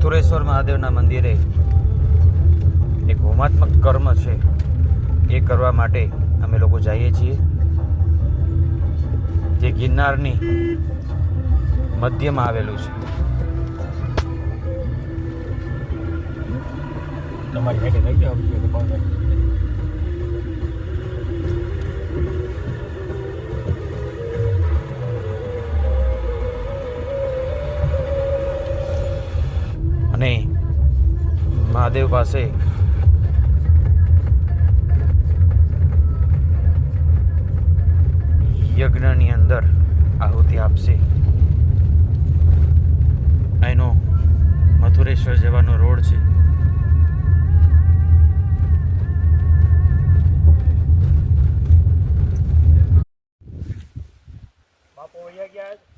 મથુરેશ્વર મહાદેવના મંદિરે એક હોમાત્મક કર્મ છે, એ કરવા માટે અમે લોકો જઈએ છીએ. જે ગિરનારની મધ્યમાં આવેલું છે. તમારી હેઠે થઈ જાવ અને મહાદેવ પાસે. યજ્ઞની અંદર આહુતિ આપશે. એનો મથુરેશ્વર જવાનો રોડ છે.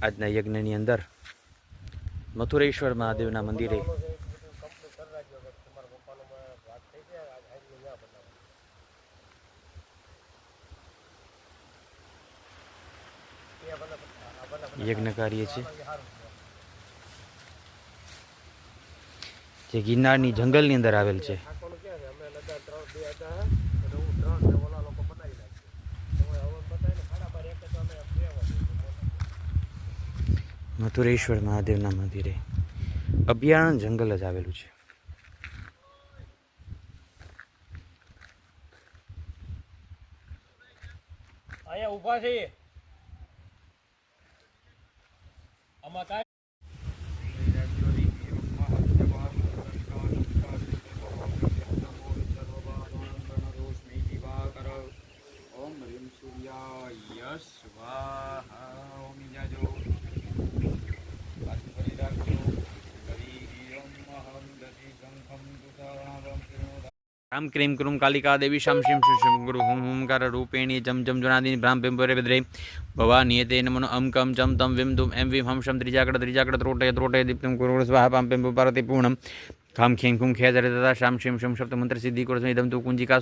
આજના યજ્ઞની અંદર મથુરેશ્વર મહાદેવના મંદિરે હવે કરીએ છીએ જે ગિરનારની જંગલની અંદર આવેલ છે. મથુરેશ્વર મહાદેવના મંદિરે અભયારણ્ય જંગલ જ આવેલું છે. અહીંયા ઊભા છે આમાં કાંઈ સ્વાહા ઓમ જાજો રામ ક્રીમ ક્રૂમ કાલિકા દેવી શામ શિમ શિમ ગુરુ હુમ હુંકાર રૂપેણી જમ જમ જુનાદિન ભ્રામ પિંપરે બદ્રે ભવાની તે નમનો અમ કમ જમ તમ વિમ દુમ એમ વિમ હમ શમ ત્રિજાકડ ત્રિજાકડ ત્રોટય ત્રોટે દીપ્તમ ગુરુ સ્વાહા પામ પિંપુ પાર્વતી પૂર્ણમ ખામ ખીમ ખુમ ખેજ રે તથા શામ શિમ શમ શબ્દ મંત્ર સિદ્ધિ કરો ઇદમ તુ કુંજિકા